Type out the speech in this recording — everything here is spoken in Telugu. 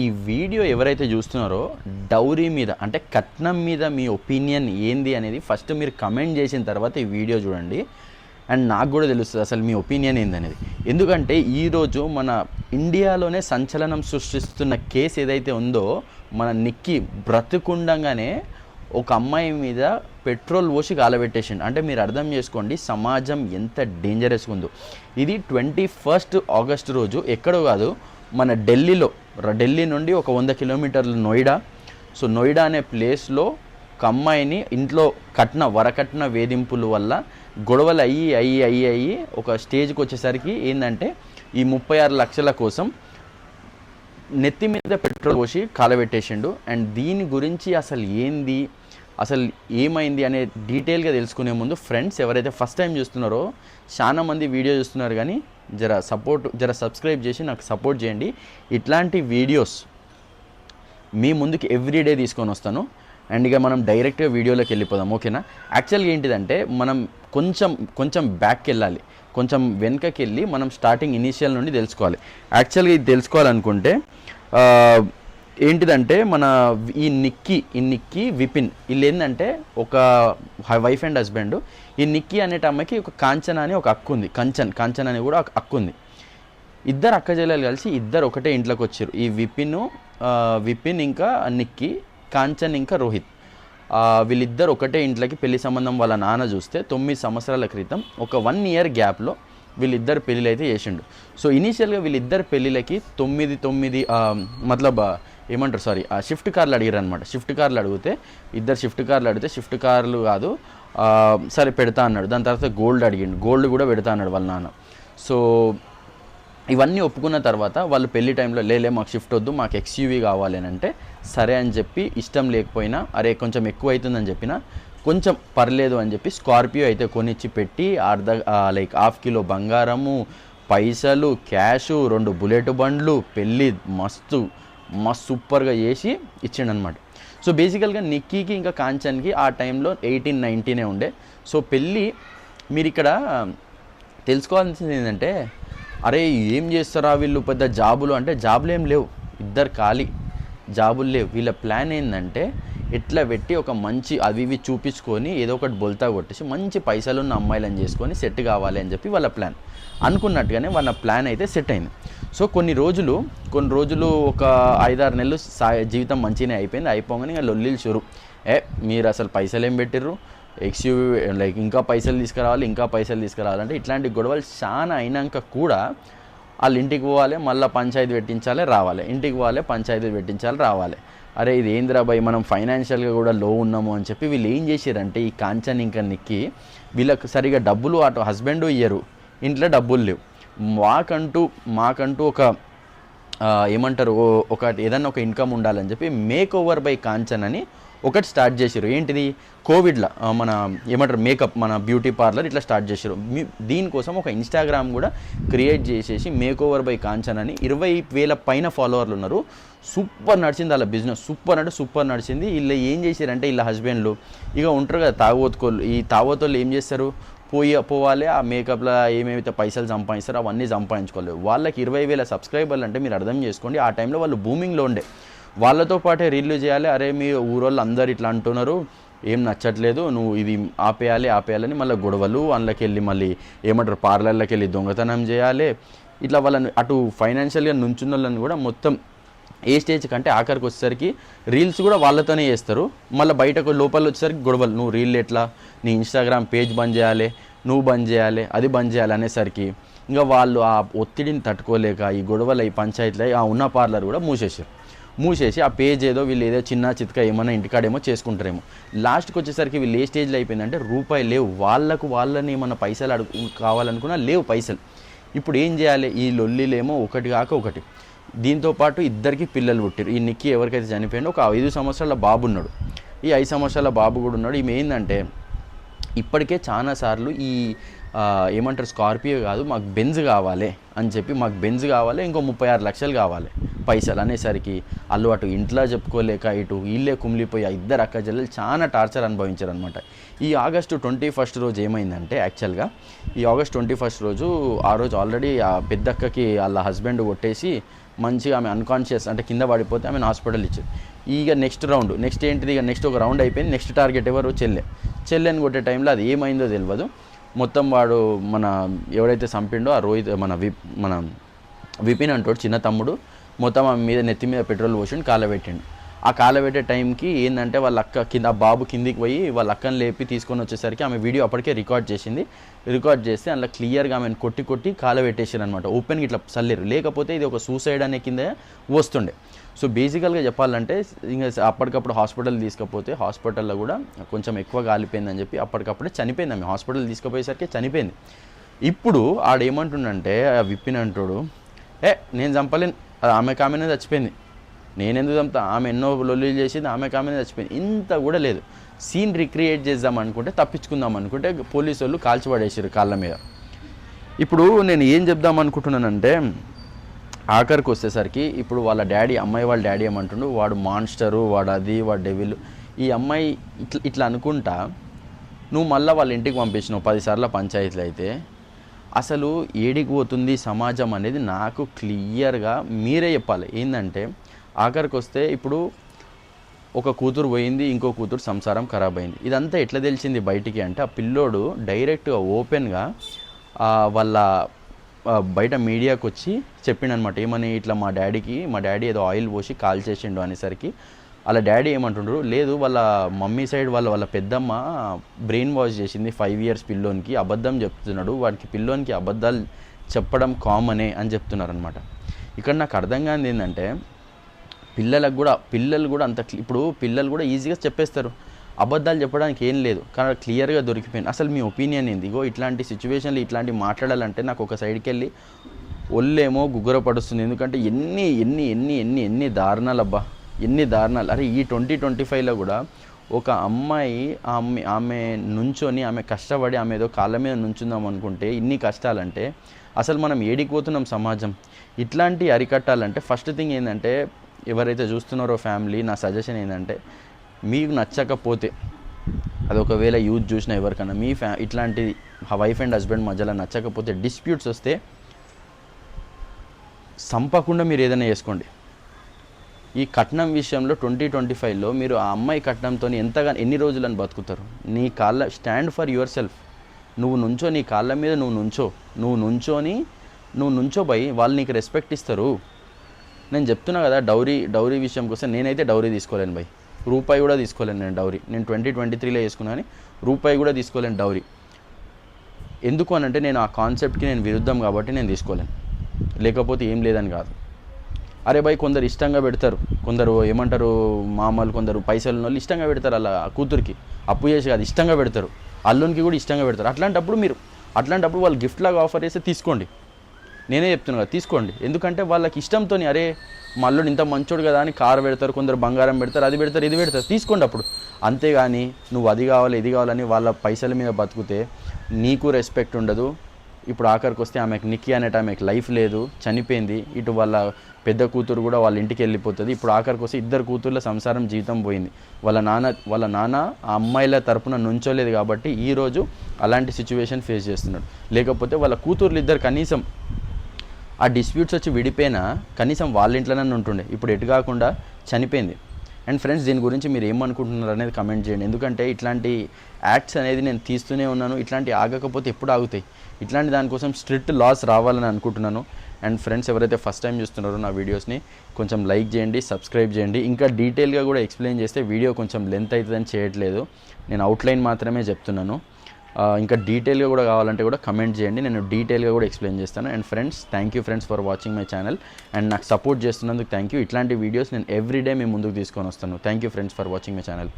ఈ వీడియో ఎవరైతే చూస్తున్నారో డౌరీ మీద అంటే కట్నం మీద మీ ఒపీనియన్ ఏంది అనేది ఫస్ట్ మీరు కమెంట్ చేసిన తర్వాత ఈ వీడియో చూడండి. అండ్ నాకు కూడా తెలుస్తుంది అసలు మీ ఒపీనియన్ ఏందనేది ఎందుకంటే ఈరోజు మన ఇండియాలోనే సంచలనం సృష్టిస్తున్న కేసు ఏదైతే ఉందో మన నిక్కి బ్రతుకుండగానే ఒక అమ్మాయి మీద పెట్రోల్ పోసి కాలబెట్టేసిండు అంటే మీరు అర్థం చేసుకోండి సమాజం ఎంత డేంజరస్గా ఉందో. ఇది ట్వంటీ ఫస్ట్ ఆగస్ట్ రోజు ఎక్కడో కాదు మన ఢిల్లీలో ఢిల్లీ నుండి ఒక వంద కిలోమీటర్లు నోయిడా. సో నోయిడా అనే ప్లేస్లో ఒక అమ్మాయిని ఇంట్లో కట్న వరకట్న వేధింపుల వల్ల గొడవలు అయ్యి అయ్యి అయ్యి అయ్యి ఒక స్టేజ్కి వచ్చేసరికి ఏంటంటే ఈ ముప్పై ఆరు లక్షల కోసం నెత్తి మీద పెట్రోల్ పోసి కాలబెట్టేసిండు. అండ్ దీని గురించి అసలు ఏంది? అసలు ఏమైంది అనే డీటెయిల్గా తెలుసుకునే ముందు ఫ్రెండ్స్ ఎవరైతే ఫస్ట్ టైం చూస్తున్నారో చాలా మంది వీడియో చూస్తున్నారు కానీ జర సపోర్ట్ జర సబ్స్క్రైబ్ చేసి నాకు సపోర్ట్ చేయండి. ఇట్లాంటి వీడియోస్ మీ ముందుకి ఎవ్రీడే తీసుకొని వస్తాను. అండ్ ఇక మనం డైరెక్ట్గా వీడియోలోకి వెళ్ళిపోదాం ఓకేనా యాక్చువల్గా ఏంటిదంటే మనం కొంచెం కొంచెం బ్యాక్కి వెళ్ళాలి. కొంచెం వెనుకకి వెళ్ళి మనం స్టార్టింగ్ ఇనీషియల్ నుండి తెలుసుకోవాలి. యాక్చువల్గా ఇది తెలుసుకోవాలనుకుంటే ఏంటిదంటే మన ఈ నిక్కి ఈ నిక్కి విపిన్ వీళ్ళు ఏంటంటే ఒక వైఫ్ అండ్ హస్బెండ్. ఈ నిక్కి అనేట అమ్మాయికి ఒక కాంచన అని ఒక అక్కు ఉంది. కంచన్ కాంచన్ అని కూడా ఒక అక్కు ఉంది. ఇద్దరు అక్క చెల్లెలు కలిసి ఇద్దరు ఒకటే ఇంట్లోకి వచ్చారు. ఈ విపిన్ విపిన్ ఇంకా నిక్కి కాంచన్ ఇంకా రోహిత్. వీళ్ళిద్దరు ఒకటే ఇంట్లోకి పెళ్ళి సంబంధం వాళ్ళ నాన్న చూస్తే తొమ్మిది సంవత్సరాల క్రితం ఒక వన్ ఇయర్ గ్యాప్లో వీళ్ళిద్దరు పెళ్ళిళ్ళు అయితే చేసిండు. సో ఇనీషియల్గా వీళ్ళిద్దరు పెళ్ళిళ్ళకి తొమ్మిది తొమ్మిది మతలబ్ ఏమంటారు సారీ ఆ షిఫ్ట్ కార్లు అడిగారు అనమాట షిఫ్ట్ కార్లు అడిగితే ఇద్దరు షిఫ్ట్ కార్లు అడిగితే షిఫ్ట్ కార్లు కాదు సరే పెడతా అన్నాడు. దాని తర్వాత గోల్డ్ అడిగిండు. గోల్డ్ కూడా పెడతా అన్నాడు వాళ్ళ నాన్న. సో ఇవన్నీ ఒప్పుకున్న తర్వాత వాళ్ళు పెళ్ళి టైంలో లేలే మాకు షిఫ్ట్ వద్దు మాకు ఎక్స్యూవీ కావాలి అని అంటే సరే అని చెప్పి ఇష్టం లేకపోయినా అరే కొంచెం ఎక్కువ అవుతుందని చెప్పినా కొంచెం పర్లేదు అని చెప్పి స్కార్పియో అయితే కొనిచ్చి పెట్టి అర్ధ లైక్ హాఫ్ కిలో బంగారము పైసలు క్యాషు రెండు బుల్లెట్ బండ్లు పెళ్ళి మస్తు మస్తు సూపర్గా చేసి ఇచ్చిండనమాట సో బేసికల్గా నిక్కీకి ఇంకా కాంచన్కి ఆ టైంలో ఎయిటీన్ నైన్టీనే ఉండే. సో పెళ్ళి మీరు ఇక్కడ తెలుసుకోవాల్సింది ఏంటంటే అరే ఏం చేస్తారా వీళ్ళు పెద్ద జాబులు? అంటే జాబులు ఏం లేవు. ఇద్దరు ఖాళీ. జాబులు లేవు. వీళ్ళ ప్లాన్ ఏంటంటే ఎట్లా పెట్టి ఒక మంచి అవి ఇవి చూపించుకొని ఏదో ఒకటి బొల్తా కొట్టేసి మంచి పైసలు ఉన్న అమ్మాయిలను చేసుకొని సెట్ కావాలి అని చెప్పి వాళ్ళ ప్లాన్. అనుకున్నట్టుగానే వాళ్ళ ప్లాన్ అయితే సెట్ అయింది. సో కొన్ని రోజులు కొన్ని రోజులు ఒక ఐదారు నెలలు సా జీవితం మంచిగానే అయిపోయింది. అయిపోగానే ఇంకా లొల్లిలు షురు. ఏ మీరు అసలు పైసలు ఏం పెట్టిర్రు? ఎక్స్యూవీ లైక్ ఇంకా పైసలు తీసుకురావాలి ఇంకా పైసలు తీసుకురావాలంటే ఇట్లాంటి గొడవలు చాలా అయినాక కూడా వాళ్ళు ఇంటికి పోవాలి మళ్ళీ పంచాయతీ పెట్టించాలి రావాలి. ఇంటికి పోవాలి పంచాయతీ పెట్టించాలి రావాలి. అరే ఇది ఏందిరా భయ్ మనం ఫైనాన్షియల్గా కూడా లో ఉన్నాము అని చెప్పి వీళ్ళు ఏం చేశారంటే ఈ కాంచన్ ఇంకా నిక్కి వీళ్ళకి సరిగా డబ్బులు అటు హస్బెండ్ ఇయ్యరు. ఇంట్లో డబ్బులు లేవు. మాకంటూ మాకంటూ ఒక ఏమంటారు ఓ- ఏదన్నా ఒక ఇన్కమ్ ఉండాలని చెప్పి మేక్ ఓవర్ బై కాంచన్ అని ఒకటి స్టార్ట్ చేసారు ఏంటిది? కోవిడ్లో మన ఏమంటారు మేకప్ మన బ్యూటీ పార్లర్ ఇట్లా స్టార్ట్ చేసారు మీ- దీనికోసం ఒక ఇన్స్టాగ్రామ్ కూడా క్రియేట్ చేసేసి మేక్ ఓవర్ బై కాంచన్ అని ఇరవై వేల పైన ఫాలోవర్లు ఉన్నారు. సూపర్ నడిచింది వాళ్ళ బిజినెస్ సూపర్ అంటే సూపర్ నడిచింది. వీళ్ళు ఏం చేశారంటే వీళ్ళ హస్బెండ్లు ఇక ఉంటారు కదా తాగోతుకోళ్ళు ఈ తాగోతోళ్ళు ఏం చేస్తారు? పోయి పోవాలి ఆ మేకప్లో ఏమేమైతే పైసలు సంపాదిస్తారో అవన్నీ సంపాదించుకోలేదు. వాళ్ళకి ఇరవై వేల సబ్స్క్రైబర్లు అంటే మీరు అర్థం చేసుకోండి ఆ టైంలో వాళ్ళు బూమింగ్లో ఉండే. వాళ్ళతో పాటే రీల్లు చేయాలి అరే మీ ఊరోళ్ళు అందరు ఇట్లా అంటున్నారు ఏం నచ్చట్లేదు నువ్వు ఇది ఆపేయాలి ఆపేయాలని మళ్ళీ గొడవలు అందులోకి వెళ్ళి మళ్ళీ ఏమంటారు పార్లర్లోకి వెళ్ళి దొంగతనం చేయాలి ఇట్లా వాళ్ళని అటు ఫైనాన్షియల్గా నుంచున్న వాళ్ళని కూడా మొత్తం ఏ స్టేజ్ కంటే ఆఖరికి వచ్చేసరికి రీల్స్ కూడా వాళ్ళతోనే చేస్తారు. మళ్ళీ బయటకు లోపల వచ్చేసరికి గొడవలు. నువ్వు రీల్ ఎట్లా? నీ ఇన్స్టాగ్రామ్ పేజ్ బంద్ చేయాలి. నువ్వు బంద్ చేయాలి. అది బంద్ చేయాలి అనేసరికి ఇంకా వాళ్ళు ఆ ఒత్తిడిని తట్టుకోలేక ఈ గొడవలు ఈ పంచాయతీలు అయి ఆ ఉన్న పార్లర్ కూడా మూసేసారు మూసేసి ఆ పేజ్ ఏదో వీళ్ళు ఏదో చిన్న చితక ఏమైనా ఇంటికాడేమో చేసుకుంటారేమో. లాస్ట్కి వచ్చేసరికి వీళ్ళు ఏ స్టేజ్లో అయిపోయిందంటే రూపాయి లేవు. వాళ్ళకు వాళ్ళని ఏమన్నా పైసలు అడుగు కావాలనుకున్నా లేవు పైసలు. ఇప్పుడు ఏం చేయాలి? ఈ లొల్లిలేమో ఒకటి కాక ఒకటి. దీంతో పాటు ఇద్దరికి పిల్లలు పుట్టారు ఈ నిక్కి ఎవరికైతే చనిపోయిందో ఒక ఐదు సంవత్సరాల బాబు ఉన్నాడు. ఈ ఐదు సంవత్సరాల బాబు కూడా ఉన్నాడు. ఈమె ఏంటంటే ఇప్పటికే చాలాసార్లు ఈ ఏమంటారు స్కార్పియో కాదు మాకు బెంజ్ కావాలి అని చెప్పి మాకు బెంజ్ కావాలి ఇంకో ముప్పై ఆరు లక్షలు కావాలి పైసలు అనేసరికి వాళ్ళు అటు ఇంట్లో చెప్పుకోలేక ఇటు వీళ్ళే కుమిలిపోయి ఆ ఇద్దరు అక్క చెల్లెలు చాలా టార్చర్ అనుభవించారు అనమాట ఈ ఆగస్టు ట్వంటీ ఫస్ట్ రోజు ఏమైందంటే యాక్చువల్గా ఈ ఆగస్ట్ ట్వంటీ ఫస్ట్ రోజు ఆ రోజు ఆల్రెడీ ఆ పెద్దక్కకి వాళ్ళ హస్బెండ్ కొట్టేసి మంచిగా ఆమె అన్కాన్షియస్ అంటే కింద పడిపోతే ఆమెను హాస్పిటల్ ఇచ్చారు ఇక నెక్స్ట్ రౌండ్ నెక్స్ట్ ఏంటిది? ఇక నెక్స్ట్ ఒక రౌండ్ అయిపోయింది. నెక్స్ట్ టార్గెట్ ఎవరు? చెల్లె. చెల్లెని కొట్టే టైంలో అది ఏమైందో తెలియదు మొత్తం వాడు మన ఎవడైతే చంపిండో ఆ రోహిత్ మన వి మన విపిన్ అంటాడు చిన్న తమ్ముడు. మొత్తం ఆమె మీద నెత్తి మీద పెట్రోల్ పోసిండు కాలబెట్టిండు ఆ కాలబెట్టే టైంకి ఏంటంటే వాళ్ళ అక్క కింద బాబు కిందికి పోయి వాళ్ళ అక్కని లేపి తీసుకొని వచ్చేసరికి ఆమె వీడియో అప్పటికే రికార్డ్ చేసింది. రికార్డ్ చేస్తే అందులో క్లియర్గా ఆమెను కొట్టి కొట్టి కాలబెట్టేసారు అనమాట ఓపెన్గా ఇట్లా చల్లేరు. లేకపోతే ఇది ఒక సూసైడ్ అనే కింద వస్తుండే. సో బేసికల్గా చెప్పాలంటే ఇంకా అప్పటికప్పుడు హాస్పిటల్ తీసుకపోతే హాస్పిటల్లో కూడా కొంచెం ఎక్కువ కాలిపోయిందని చెప్పి అప్పటికప్పుడే చనిపోయింది ఆమె. హాస్పిటల్ తీసుకుపోయేసరికి చనిపోయింది. ఇప్పుడు ఆడేమంటుండంటే ఆ విప్పిన అంటాడు ఏ నేను చంపలేను. అది ఆమె కామెనే చచ్చిపోయింది. నేను ఎందుకు చంపుతా? ఆమె ఎన్నో లొల్లీలు చేసింది ఆమె కామెనే చచ్చిపోయింది. ఇంత కూడా లేదు. సీన్ రిక్రియేట్ చేద్దాం అనుకుంటే తప్పించుకుందాం అనుకుంటే పోలీసు వాళ్ళు కాల్చిపడేసారు కాళ్ళ మీద. ఇప్పుడు నేను ఏం చెప్దాం అనుకుంటున్నానంటే ఆఖరికి వచ్చేసరికి ఇప్పుడు వాళ్ళ డాడీ అమ్మాయి వాళ్ళ డాడీ ఏమంటుండు వాడు మాన్స్టరు వాడు అది వాడు డెవిల్. ఈ అమ్మాయి ఇట్లా ఇట్లా అనుకుంటా నువ్వు మళ్ళీ వాళ్ళ ఇంటికి పంపించినావు పదిసార్లు పంచాయతీలు అయితే అసలు ఏడికి పోతుంది సమాజం అనేది నాకు క్లియర్గా మీరే చెప్పాలి. ఏంటంటే ఆఖరికి వస్తే ఇప్పుడు ఒక కూతురు పోయింది ఇంకో కూతురు సంసారం ఖరాబ్ అయింది. ఇదంతా ఎట్లా తెలిసింది బయటికి అంటే ఆ పిల్లోడు డైరెక్ట్గా ఓపెన్గా వాళ్ళ బయట మీడియాకు వచ్చి చెప్పిండనమాట ఏమని ఇట్లా మా డాడీకి మా డాడీ ఏదో ఆయిల్ పోసి కాల్ చేసిండు అనేసరికి వాళ్ళ డాడీ ఏమంటుండ్రు లేదు వాళ్ళ మమ్మీ సైడ్ వాళ్ళ వాళ్ళ పెద్దమ్మ బ్రెయిన్ వాష్ చేసింది ఫైవ్ ఇయర్స్ పిల్లోనికి అబద్ధం చెప్తున్నాడు. వాడికి పిల్లోనికి అబద్ధాలు చెప్పడం కామనే అని చెప్తున్నారనమాట ఇక్కడ నాకు అర్థం కానిది ఏంటంటే పిల్లలకు కూడా పిల్లలు కూడా అంత ఇప్పుడు పిల్లలు కూడా ఈజీగా చెప్పేస్తారు. అబద్ధాలు చెప్పడానికి ఏం లేదు. కానీ క్లియర్గా దొరికిపోయింది అసలు మీ ఒపీనియన్ ఏంది? ఇగో ఇట్లాంటి సిచ్యువేషన్లు ఇట్లాంటి మాట్లాడాలంటే నాకు ఒక సైడ్కి వెళ్ళి ఒళ్ళేమో గుగ్గుర పడుస్తుంది. ఎందుకంటే ఎన్ని ఎన్ని ఎన్ని ఎన్ని ఎన్ని దారుణాలు అబ్బా ఎన్ని దారుణాలు. అరే ఈ ట్వంటీ ట్వంటీ ఫైవ్లో కూడా ఒక అమ్మాయి ఆమె ఆమె నుంచొని ఆమె కష్టపడి ఆమె ఏదో కాళ్ళ మీద నుంచుందాం అనుకుంటే ఇన్ని కష్టాలంటే అసలు మనం ఏడికి పోతున్నాం సమాజం. ఇట్లాంటి అరికట్టాలంటే ఫస్ట్ థింగ్ ఏంటంటే ఎవరైతే చూస్తున్నారో ఫ్యామిలీ నా సజెషన్ ఏంటంటే మీకు నచ్చకపోతే అది ఒకవేళ యూత్ చూసిన ఎవరికన్నా మీ ఫ్యా ఇట్లాంటి వైఫ్ అండ్ హస్బెండ్ మధ్యలో నచ్చకపోతే డిస్ప్యూట్స్ వస్తే సంపకుండా మీరు ఏదైనా చేసుకోండి. ఈ కట్నం విషయంలో ట్వంటీ ట్వంటీ ఫైవ్లో మీరు ఆ అమ్మాయి కట్నంతో ఎంతగా ఎన్ని రోజులను బతుకుతారు? నీ కాళ్ళ స్టాండ్ ఫర్ యువర్ సెల్ఫ్. నువ్వు నుంచో నీ కాళ్ళ మీద నువ్వు నుంచో. నువ్వు నుంచోని నువ్వు నుంచోపోయి వాళ్ళు నీకు రెస్పెక్ట్ ఇస్తారు. నేను చెప్తున్నా కదా డౌరీ డౌరీ విషయంకి వస్తే నేనైతే డౌరీ తీసుకోలేను భయ్. రూపాయి కూడా తీసుకోలేను నేను డౌరీ. నేను ట్వంటీ ట్వంటీ త్రీలో వేసుకున్నాను కానీ రూపాయి కూడా తీసుకోలేను డౌరీ. ఎందుకు అని అంటే నేను ఆ కాన్సెప్ట్కి నేను విరుద్ధం కాబట్టి నేను తీసుకోలేను. లేకపోతే ఏం లేదని కాదు. అరే భయ్ కొందరు ఇష్టంగా పెడతారు. కొందరు ఏమంటారు మామూలు కొందరు పైసలు ఉన్న వాళ్ళు ఇష్టంగా పెడతారు అలా ఆ కూతురికి. అప్పు చేసి కాదు ఇష్టంగా పెడతారు. అల్లునికి కూడా ఇష్టంగా పెడతారు. అట్లాంటప్పుడు మీరు అట్లాంటప్పుడు వాళ్ళు గిఫ్ట్ లాగా ఆఫర్ చేస్తే తీసుకోండి. నేనే చెప్తున్నా కదా తీసుకోండి. ఎందుకంటే వాళ్ళకి ఇష్టంతో అరే మా ఇంత మంచోడు కదా అని కారు పెడతారు కొందరు బంగారం పెడతారు అది పెడతారు ఇది పెడతారు తీసుకోండి అప్పుడు. అంతేగాని నువ్వు అది కావాలి ఇది కావాలని వాళ్ళ పైసల మీద బతుకుతే నీకు రెస్పెక్ట్ ఉండదు. ఇప్పుడు ఆఖరికి వస్తే ఆమెకు నిక్కి అనేట ఆమెకు లైఫ్ లేదు చనిపోయింది. ఇటు వాళ్ళ పెద్ద కూతురు కూడా వాళ్ళ ఇంటికి వెళ్ళిపోతుంది. ఇప్పుడు ఆఖరికి వస్తే ఇద్దరు కూతుర్ల సంసారం జీవితం పోయింది. వాళ్ళ నాన్న వాళ్ళ నాన్న ఆ అమ్మాయిల తరపున నుంచోలేదు కాబట్టి ఈరోజు అలాంటి సిచ్యువేషన్ ఫేస్ చేస్తున్నాడు. లేకపోతే వాళ్ళ కూతుర్లు ఇద్దరు కనీసం ఆ డిస్ప్యూట్స్ వచ్చి విడిపోయినా కనీసం వాళ్ళ ఇంట్లోనే ఉంటుండే. ఇప్పుడు ఎటు కాకుండా చనిపోయింది. అండ్ ఫ్రెండ్స్ దీని గురించి మీరు ఏమనుకుంటున్నారు అనేది కమెంట్ చేయండి. ఎందుకంటే ఇట్లాంటి యాక్ట్స్ అనేది నేను తీస్తూనే ఉన్నాను. ఇట్లాంటి ఆగకపోతే ఎప్పుడు ఆగుతాయి? ఇట్లాంటి దానికోసం స్ట్రిక్ట్ లాస్ రావాలని అనుకుంటున్నాను. అండ్ ఫ్రెండ్స్ ఎవరైతే ఫస్ట్ టైం చూస్తున్నారో నా వీడియోస్ని కొంచెం లైక్ చేయండి సబ్స్క్రైబ్ చేయండి. ఇంకా డీటెయిల్గా కూడా ఎక్స్ప్లెయిన్ చేస్తే వీడియో కొంచెం లెంత్ అవుతుందని చేయట్లేదు. నేను అవుట్లైన్ మాత్రమే చెప్తున్నాను. ఇంకా డీటెయిల్గా కూడా కావాలంటే కూడా కమెంట్ చేయండి. నేను డీటెయిల్గా కూడా ఎక్స్ప్లెయిన్ చేస్తాను. And friends thank you friends for watching my channel and నాకు సపోర్ట్ చేస్తున్నందుకు థ్యాంక్ యూ ఇట్లాంటి వీడియోస్ నేను ఎవ్రీడే మీ ముందుకు తీసుకొని వస్తాను. Thank you friends for watching my channel